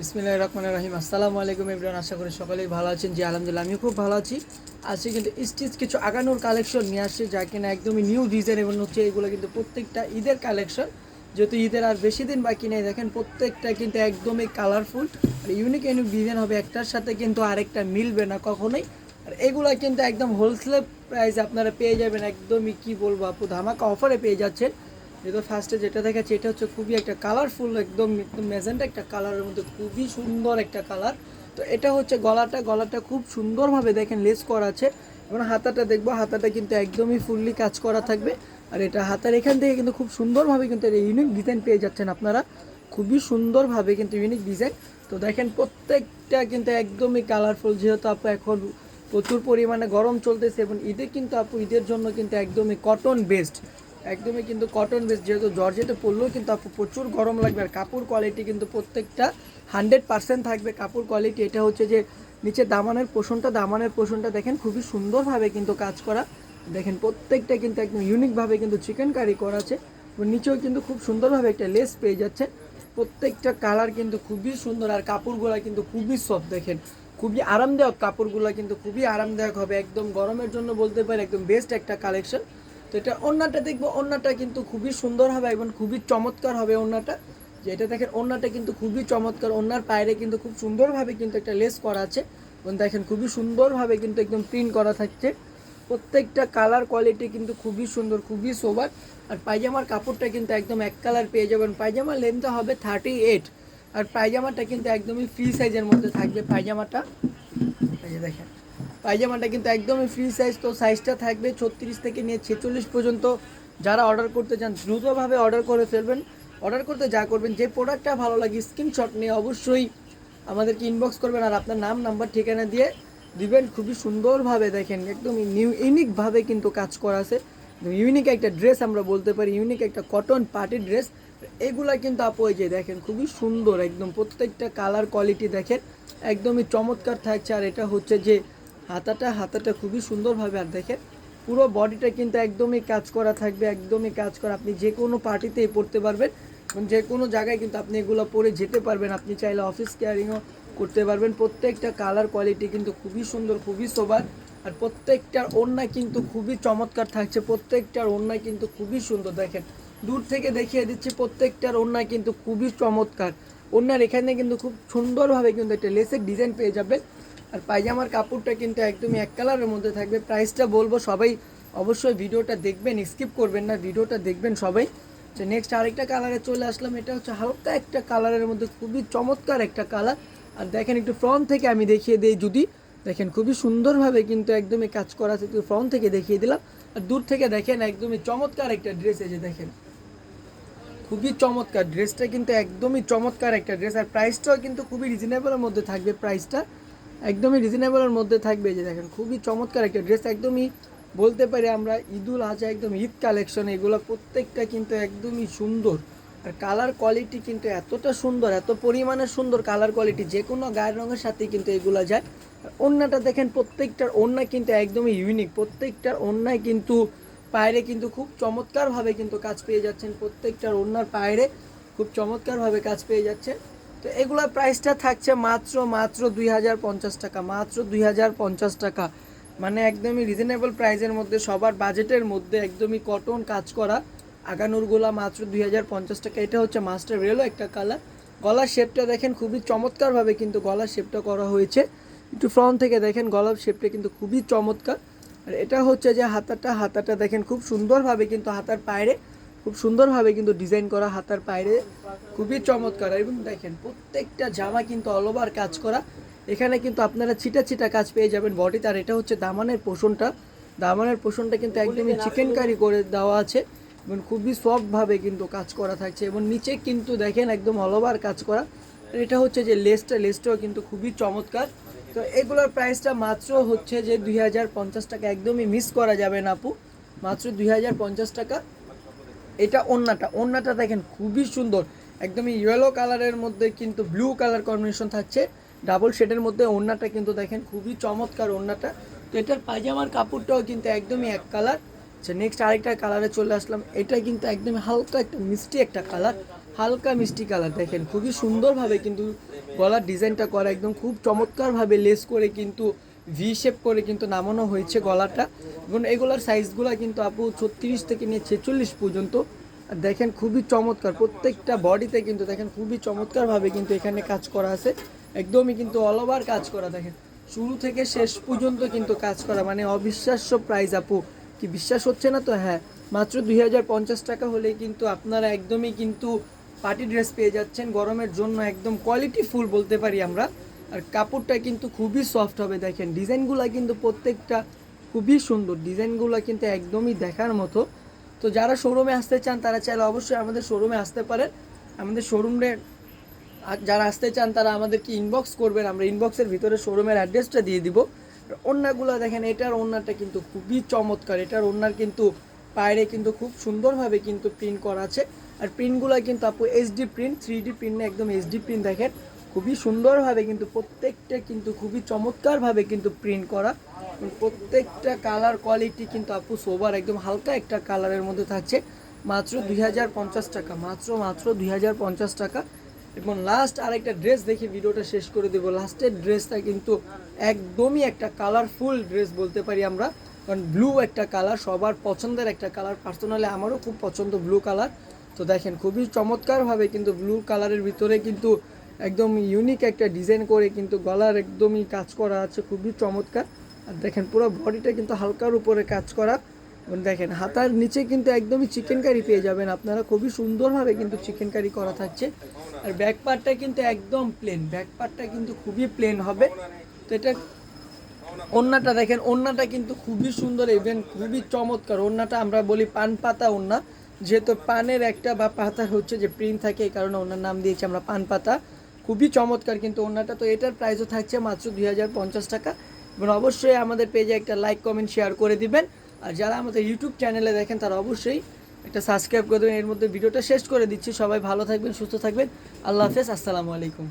বিসমিল্লাহ রহমান রহিম। আসসালামু আলাইকুম ইবরান আশা করি সকলেই ভালো আছেন। জি, আলহামদুলিল্লাহ, আমিও খুব ভালো আছি। আজকে কিন্তু স্টিচ কিছু আগানোর কালেকশন নিয়ে আসছে, যা কিনা একদমই নিউ ডিজাইন এবং হচ্ছে এগুলো কিন্তু প্রত্যেকটা ঈদের কালেকশন যেহেতু ঈদের আর বেশি দিন বাকি নেই, দেখেন প্রত্যেকটা কিন্তু একদমই কালারফুল আর ইউনিক ইউনিক ডিজাইন হবে, একটার সাথে কিন্তু আরেকটা মিলবে না কখনোই। আর এগুলো কিন্তু একদম হোলসেল প্রাইস আপনারা পেয়ে যাবেন, একদমই কি বলব আপু, ধামাকা অফারে পেয়ে যাচ্ছেন। যেহেতু ফার্স্টে যেটা দেখাচ্ছে, এটা হচ্ছে খুবই একটা কালারফুল একদম একদম ম্যাজেন্টা একটা কালারের মধ্যে, খুবই সুন্দর একটা কালার তো এটা হচ্ছে গলাটা গলাটা খুব সুন্দরভাবে দেখেন লেস করা আছে। এবং হাতাটা দেখব, হাতাটা কিন্তু একদমই ফুললি কাজ করা থাকবে। আর এটা হাতার এখান থেকে কিন্তু খুব সুন্দরভাবে কিন্তু এটা ইউনিক ডিজাইন পেয়ে যাচ্ছেন আপনারা। খুবই সুন্দরভাবে কিন্তু ইউনিক ডিজাইন তো দেখেন প্রত্যেকটা কিন্তু একদমই কালারফুল যেহেতু আপু এখন প্রচুর পরিমাণে গরম চলতেছে, এবং ঈদে কিন্তু আপু, ঈদের জন্য কিন্তু একদমই কটন বেস্ট একদমই কিন্তু কটন বেস যেহেতু জর্জেটে পরলেও কিন্তু আপু প্রচুর গরম লাগবে আর কাপড় কোয়ালিটি কিন্তু প্রত্যেকটা হান্ড্রেড পার্সেন্ট থাকবে। কাপড় কোয়ালিটি এটা হচ্ছে যে নিচে দামানের পোষণটা দামানের পোষণটা দেখেন খুবই সুন্দরভাবে কিন্তু কাজ করা। দেখেন প্রত্যেকটা কিন্তু একদম ইউনিকভাবে কিন্তু চিকেন কারি করা আছে। নিচেও কিন্তু খুব সুন্দরভাবে একটা লেস পেয়ে যাচ্ছে। প্রত্যেকটা কালার কিন্তু খুবই সুন্দর আর কাপড়গুলো কিন্তু খুবই সফট দেখেন। খুবই আরামদায়ক কাপড়গুলো কিন্তু খুবই আরামদায়ক হবে। একদম গরমের জন্য বলতে পারি একদম বেস্ট একটা কালেকশন তো এটা ওড়নাটা দেখব, ওড়নাটা কিন্তু খুবই সুন্দর হবে এবং খুবই চমৎকার হবে ওড়নাটা। যেটা দেখেন, ওড়নাটা কিন্তু খুবই চমৎকার, ওড়নার পায়রে কিন্তু খুব সুন্দরভাবে কিন্তু একটা লেস করা আছে এবং দেখেন খুবই সুন্দরভাবে কিন্তু একদম প্রিন্ট করা থাকছে। প্রত্যেকটা কালার কোয়ালিটি কিন্তু খুবই সুন্দর, খুবই সোবার। আর পায়জামার কাপড়টা কিন্তু একদম এক কালার পেয়ে যাবেন। পায়জামার লেন্থটা হবে থার্টি এইট আর পায়জামাটা কিন্তু একদমই ফ্রি সাইজের মধ্যে থাকবে পায়জামাটা। এই যে দেখেন। পায়জামাটা কিন্তু একদমই ফ্রি সাইজ তো সাইজটা থাকবে ছত্রিশ থেকে নিয়ে ছেচল্লিশ পর্যন্ত। যারা অর্ডার করতে চান, দ্রুতভাবে অর্ডার করে ফেলবেন। অর্ডার করতে যা করবেন, যে প্রোডাক্টটা ভালো লাগে স্ক্রিনশট নিয়ে অবশ্যই আমাদেরকে ইনবক্স করবেন। আর আপনার নাম নাম্বার ঠিকানা দিয়ে দিবেন। খুবই সুন্দরভাবে দেখেন, একদম নিউ ইউনিকভাবে কিন্তু কাজ করা আছে। ইউনিক একটা ড্রেস আমরা বলতে পারি ইউনিক একটা কটন পার্টি ড্রেস এগুলা কিন্তু আপু, এই যে দেখেন, খুবই সুন্দর, একদম প্রত্যেকটা কালার কোয়ালিটি দেখেন। একদমই চমৎকার থাকছে। আর এটা হচ্ছে যে হাতাটা হাতাটা খুবই সুন্দরভাবে, আর দেখেন, পুরো বডিটা কিন্তু একদমই কাজ করা থাকবে, একদমই কাজ করা। আপনি যে কোনো পার্টিতেই পড়তে পারবেন যে কোনো জায়গায় কিন্তু আপনি এগুলো পরে যেতে পারবেন। আপনি চাইলে অফিস কেয়ারিংও করতে পারবেন। প্রত্যেকটা কালার কোয়ালিটি কিন্তু খুবই সুন্দর, খুবই সোবার আর প্রত্যেকটার ওড়না কিন্তু খুবই চমৎকার থাকছে। প্রত্যেকটার ওড়না কিন্তু খুবই সুন্দর। দেখেন, দূর থেকে দেখিয়ে দিচ্ছি, প্রত্যেকটার ওড়না কিন্তু খুবই চমৎকার। ওড়নার এখানে কিন্তু খুব সুন্দরভাবে কিন্তু একটা লেসের ডিজাইন পেয়ে যাবেন। আর পায়জামার কাপড়টা কিন্তু একদমই এক কালারের মধ্যে থাকবে। প্রাইসটা বলব সবাই অবশ্যই ভিডিওটা দেখবেন স্কিপ করবেন না, ভিডিওটা দেখবেন সবাই। তো নেক্সট আরেকটা কালারে চলে আসলাম, এটা হচ্ছে হালকা একটা কালারের মধ্যে খুবই চমৎকার একটা কালার আর দেখেন একটু ফ্রন্ট থেকে আমি দেখিয়ে দিই যদি। দেখেন খুবই সুন্দরভাবে কিন্তু একদমই কাজ করা আছে, একটু ফ্রন্ট থেকে দেখিয়ে দিলাম। আর দূর থেকে দেখেন একদমই চমৎকার একটা ড্রেস যে দেখেন। খুবই চমৎকার ড্রেসটা কিন্তু একদমই চমৎকার একটা ড্রেস আর প্রাইসটাও কিন্তু খুবই রিজনেবলের মধ্যে থাকবে প্রাইসটা একদমই রিজনেবলের মধ্যে থাকবে যে দেখেন, খুবই চমৎকার একটা ড্রেস একদমই বলতে পারি আমরা ঈদুল আজহা, একদম ঈদ কালেকশন এগুলো প্রত্যেকটা কিন্তু একদমই সুন্দর। আর কালার কোয়ালিটি কিন্তু এতটা সুন্দর, এত পরিমাণে সুন্দর কালার কোয়ালিটি যে কোনো গায়ের রঙের সাথে কিন্তু এগুলো যায়। আর ওড়নাটা দেখেন, প্রত্যেকটার ওড়না কিন্তু একদমই ইউনিক প্রত্যেকটার ওড়নায় কিন্তু পায়রে কিন্তু খুব চমৎকারভাবে কিন্তু কাজ পেয়ে যাচ্ছেন, প্রত্যেকটার ওড়নার পায়রে খুব চমৎকারভাবে কাজ পেয়ে যাচ্ছে তো এগুলোর প্রাইসটা থাকছে মাত্র মাত্র দুই হাজার পঞ্চাশ টাকা, মাত্র দুই হাজার পঞ্চাশ টাকা। মানে একদমই রিজনেবল প্রাইসের মধ্যে, সবার বাজেটের মধ্যে একদমই কটন কাজ করা। আগানুরগুলা মাত্র দুই হাজার পঞ্চাশ টাকা। এটা হচ্ছে মাস্টার রেলও একটা কালার গলার শেপটা দেখেন খুবই চমৎকারভাবে কিন্তু গলার শেপটা করা হয়েছে। একটু ফ্রন্ট থেকে দেখেন গলার শেপটা কিন্তু খুবই চমৎকার। আর এটা হচ্ছে যে হাতাটা হাতাটা দেখেন খুব সুন্দরভাবে কিন্তু হাতার পায়রে খুব সুন্দরভাবে কিন্তু ডিজাইন করা হাতার পায়রে খুবই চমৎকার। এবং দেখেন, প্রত্যেকটা জামা কিন্তু অল ওভার কাজ করা। এখানে কিন্তু আপনারা ছিটা ছিটা কাজ পেয়ে যাবেন বডিতে। আর এটা হচ্ছে দামানের পোষণটা। দামানের পোষণটা কিন্তু একদমই চিকেন কারি করে দেওয়া আছে। এবং খুবই সফটভাবে কিন্তু কাজ করা থাকছে। এবং নিচে কিন্তু দেখেন একদম অল ওভার কাজ করা। এটা হচ্ছে যে লেসটা লেসটাও কিন্তু খুবই চমৎকার। তো এগুলোর প্রাইসটা মাত্র হচ্ছে যে দুই হাজার পঞ্চাশ টাকা। একদমই মিস করা যাবে না আপু। মাত্র দুই হাজার পঞ্চাশ টাকা। এটা ওন্নাটা। ওন্নাটা দেখেন খুবই সুন্দর। একদমই ইয়েলো কালারের মধ্যে কিন্তু ব্লু কালার কম্বিনেশন থাকছে। ডাবল শেডের মধ্যে ওন্নাটা কিন্তু দেখেন খুবই চমৎকার ওন্নাটা। তো এটার পায়জামার কাপড়টাও কিন্তু একদমই এক কালার আচ্ছা নেক্সট আরেকটা কালারে চলে আসলাম। এটা কিন্তু একদমই হালকা একটা মিষ্টি একটা কালার হালকা মিষ্টি কালার দেখেন। খুবই সুন্দরভাবে কিন্তু গলার ডিজাইনটা করা একদম খুব চমৎকারভাবে লেস করে কিন্তু ভি শেপ করে কিন্তু নামানো হয়েছে গলাটা। এবং এগুলার সাইজগুলো কিন্তু আপু ছত্রিশ থেকে নিয়ে ছেচল্লিশ পর্যন্ত। দেখেন খুবই চমৎকার, প্রত্যেকটা বডিতে কিন্তু দেখেন খুবই চমৎকারভাবে কিন্তু এখানে কাজ করা আছে। একদমই কিন্তু অল ওভার কাজ করা, দেখেন। শুরু থেকে শেষ পর্যন্ত কিন্তু কাজ করা মানে অবিশ্বাস্য প্রাইস আপু। কি বিশ্বাস হচ্ছে না তো? হ্যাঁ মাত্র দুই হাজার পঞ্চাশ টাকা হলেই কিন্তু আপনারা একদমই কিন্তু পার্টি ড্রেস পেয়ে যাচ্ছেন। গরমের জন্য একদম কোয়ালিটি ফুল বলতে পারি আমরা। আর কাপড়টা কিন্তু খুবই সফট হবে, দেখেন। ডিজাইনগুলো কিন্তু প্রত্যেকটা খুবই সুন্দর। ডিজাইনগুলো কিন্তু একদমই দেখার মতো। তো যারা শোরুমে আসতে চান, তারা চাইলে অবশ্যই আমাদের শোরুমে আসতে পারেন। আমাদের শোরুমে যারা আসতে চান, তারা আমাদেরকে ইনবক্স করবেন। আমরা ইনবক্সের ভিতরে শোরুমের অ্যাড্রেসটা দিয়ে দিব। ওড়নাগুলো দেখেন, এটার ওড়নাটা কিন্তু খুবই চমৎকার। এটার ওড়নার কিন্তু পায়রে কিন্তু খুব সুন্দরভাবে কিন্তু প্রিন্ট করা আছে। আর প্রিন্টগুলো কিন্তু আপু HD print three D print একদম এইচডি প্রিন্ট দেখেন। খুবই সুন্দরভাবে কিন্তু প্রত্যেকটা কিন্তু খুবই চমৎকারভাবে কিন্তু প্রিন্ট করা। প্রত্যেকটা কালার কোয়ালিটি কিন্তু আপু সোবার একদম হালকা একটা কালারের মধ্যে থাকছে। মাত্র দুই হাজার পঞ্চাশ টাকা, মাত্র মাত্র দুই হাজার পঞ্চাশ টাকা। এবং লাস্ট আরেকটা ড্রেস দেখে ভিডিওটা শেষ করে দেবো। লাস্টের ড্রেসটা কিন্তু একদমই একটা কালারফুল ড্রেস বলতে পারি আমরা। কারণ ব্লু একটা কালার সবার পছন্দের একটা কালার পার্সোনালি আমারও খুব পছন্দ ব্লু কালার তো দেখেন, খুবই চমৎকারভাবে কিন্তু ব্লু কালারের ভিতরে কিন্তু একদম ইউনিক একটা ডিজাইন করে কিন্তু গলার একদমই কাজ করা আছে, খুবই চমৎকার। আর দেখেন পুরো বডিটা কিন্তু হালকার উপরে কাজ করা। এবং দেখেন হাতার নিচে কিন্তু একদমই চিকেন কারি পেয়ে যাবেন আপনারা। খুবই সুন্দরভাবে কিন্তু চিকেন কারি করা থাকছে। আর ব্যাক পার্টটা কিন্তু একদম প্লেন ব্যাক পার্টটা কিন্তু খুবই প্লেন হবে। তো এটা ওন্নাটা দেখেন, ওন্নাটা কিন্তু খুবই সুন্দর ইভেন খুবই চমৎকার। ওন্নাটা আমরা বলি পান পাতা ওন্না। যেহেতু পানের একটা বা পাতা হচ্ছে যে প্রিন্ট থাকে, এই কারণে ওনার নাম দিয়েছি আমরা পান পাতা। খুবই চমৎকার কিন্তু ওনাটা তো এটার প্রাইসও থাকছে মাত্র দুই হাজার পঞ্চাশ টাকা। এবং অবশ্যই আমাদের পেজে একটা লাইক কমেন্ট শেয়ার করে দিবেন। আর যারা আমাদের ইউটিউব চ্যানেলে দেখেন, তারা অবশ্যই একটা সাবস্ক্রাইব করে দেবেন। এর মধ্যে ভিডিওটা শেষ করে দিচ্ছি। সবাই ভালো থাকবেন, সুস্থ থাকবেন। আল্লাহ হাফেজ, আসসালামু আলাইকুম।